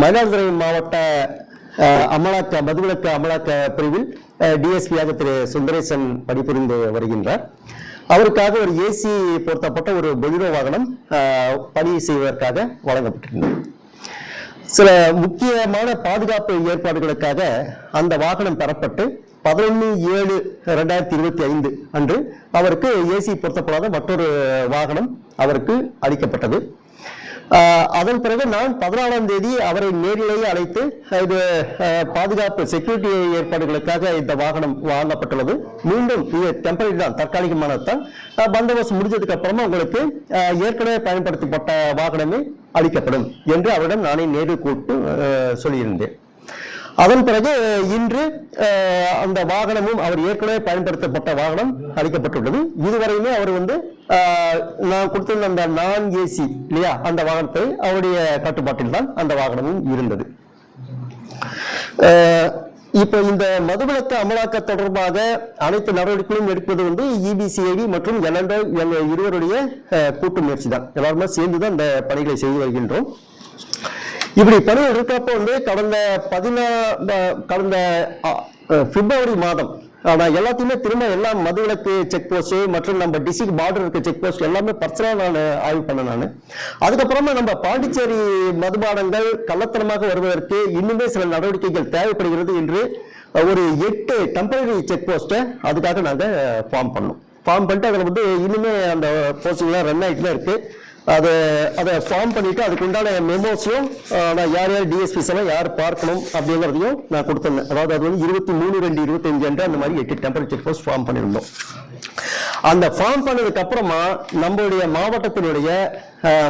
மயிலாடுதுறை மாவட்ட அமலாக்க மதுவிலக்கு அமலாக்க பிரிவில் டிஎஸ்பியாக திரு சுந்தரேசன் பணிபுரிந்து வருகின்றார். அவருக்காக ஒரு ஏசி பொருத்தப்பட்ட ஒரு பொலிரோ வாகனம் பணி செய்வதற்காக வழங்கப்பட்டிருந்தது. சில முக்கியமான பாதுகாப்பு ஏற்பாடுகளுக்காக அந்த வாகனம் பெறப்பட்டு பதினொன்று ஏழு ரெண்டாயிரத்தி இருபத்தி ஐந்து அன்று அவருக்கு ஏசி பொருத்தப்படாத மற்றொரு வாகனம் அவருக்கு அளிக்கப்பட்டது. அதன் பிறகு நான் பதினாலாம் தேதி அவரை நேரிலேயே அழைத்து இது பாதுகாப்பு செக்யூரிட்டி ஏற்பாடுகளுக்காக இந்த வாகனம் வாங்கப்பட்டுள்ளது. மீண்டும் இது டெம்பரரி தான் தற்காலிகமானது தான் பந்தோபஸ்து முடிஞ்சதுக்கு அப்புறமா உங்களுக்கு ஏற்கனவே பயன்படுத்தப்பட்ட வாகனமே அளிக்கப்படும் என்று அவரிடம் நானே நேரில் கூப்பிட்டு சொல்லியிருந்தேன். அதன் பிறகு இன்று அந்த வாகனமும் அவர் ஏற்கனவே பயன்படுத்தப்பட்ட வாகனம் அளிக்கப்பட்டுள்ளது. இதுவரையுமே அவர் வந்து நான் கொடுத்திருந்த அந்த நான் ஏசி இல்லையா அந்த வாகனத்தை அவருடைய கட்டுப்பாட்டில் தான் அந்த வாகனமும் இருந்தது. இப்போ இந்த மதுவிலக்கு அமலாக்க தொடர்பாக அனைத்து நடவடிக்கைகளும் எடுப்பது வந்து இபிசிஐடி மற்றும் எல்என்டோ இருவருடைய கூட்டு முயற்சி தான். எல்லாருமே சேர்ந்து தான் இந்த பணிகளை செய்து வருகின்றோம். இப்படி பணி இருக்கிறப்ப வந்து கடந்த பதினா கடந்த பிப்ரவரி மாதம் நான் எல்லாத்தையுமே திரும்ப எல்லா மதுவிலக்கு செக் போஸ்ட் மற்றும் நம்ம டிஸ்ட்ரிக்ட் பார்டர் இருக்க செக் போஸ்ட் எல்லாமே பர்சனலாக நான் ஆய்வு பண்ணேன் நான். அதுக்கப்புறமா நம்ம பாண்டிச்சேரி மதுபானங்கள் கள்ளத்தனமாக வருவதற்கு இன்னுமே சில நடவடிக்கைகள் தேவைப்படுகிறது என்று ஒரு எட்டு டெம்பரரி செக் போஸ்ட்டை அதுக்காக நாங்கள் ஃபார்ம் பண்ணோம். ஃபார்ம் பண்ணிட்டு அதில் வந்து இன்னுமே அந்த போஸ்டிங்லாம் ரன் ஆகிட்டு தான் இருக்குது அதை அதை ஃபார்ம் பண்ணிவிட்டு அதுக்குண்டான மெமோஸையும் நான் யார் யார் டிஎஸ்பிஸ் எல்லாம் யார் பார்க்கணும் அப்படிங்கிறதையும் நான் கொடுத்துருந்தேன். அதாவது அது வந்து இருபத்தி மூணு ரெண்டு இருபத்தஞ்சு அன்று அந்த மாதிரி எட்டு டெம்பரேச்சர் போஸ்ட் ஃபார்ம் பண்ணியிருந்தோம். அந்த ஃபார்ம் பண்ணதுக்கு அப்புறமா நம்மளுடைய மாவட்டத்தினுடைய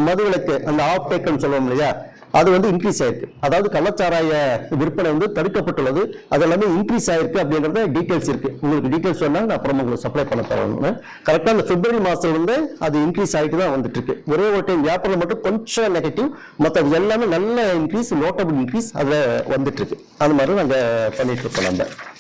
மதுவிலக்கு அந்த ஆஃப் டேக்குன்னு சொல்லுவோம் இல்லையா? அது வந்து இன்க்ரீஸ் ஆயிருக்கு. அதாவது கள்ளச்சாராய விற்பனை வந்து தடுக்கப்பட்டுள்ளது. அது எல்லாமே இன்க்ரீஸ் ஆயிருக்கு அப்படிங்கறது டீட்டெயில்ஸ் இருக்கு. உங்களுக்கு டீட்டெயில்ஸ் சொன்னா நான் அப்புறம் உங்களுக்கு சப்ளை பண்ண தரணும் கரெக்டா அந்த பிப்ரவரி மாசத்துல வந்து அது இன்க்ரீஸ் ஆயிட்டு தான் வந்துட்டு இருக்கு. ஒரே ஒரு டைம் வியாபாரம் மட்டும் கொஞ்சம் நெகட்டிவ் மற்றது எல்லாமே நல்ல இன்க்ரீஸ் நோட்டபிள் இன்க்ரீஸ் அதுல வந்துட்டு இருக்கு. அது மாதிரி நாங்க பண்ணிட்டு இருக்கோம் நம்ம.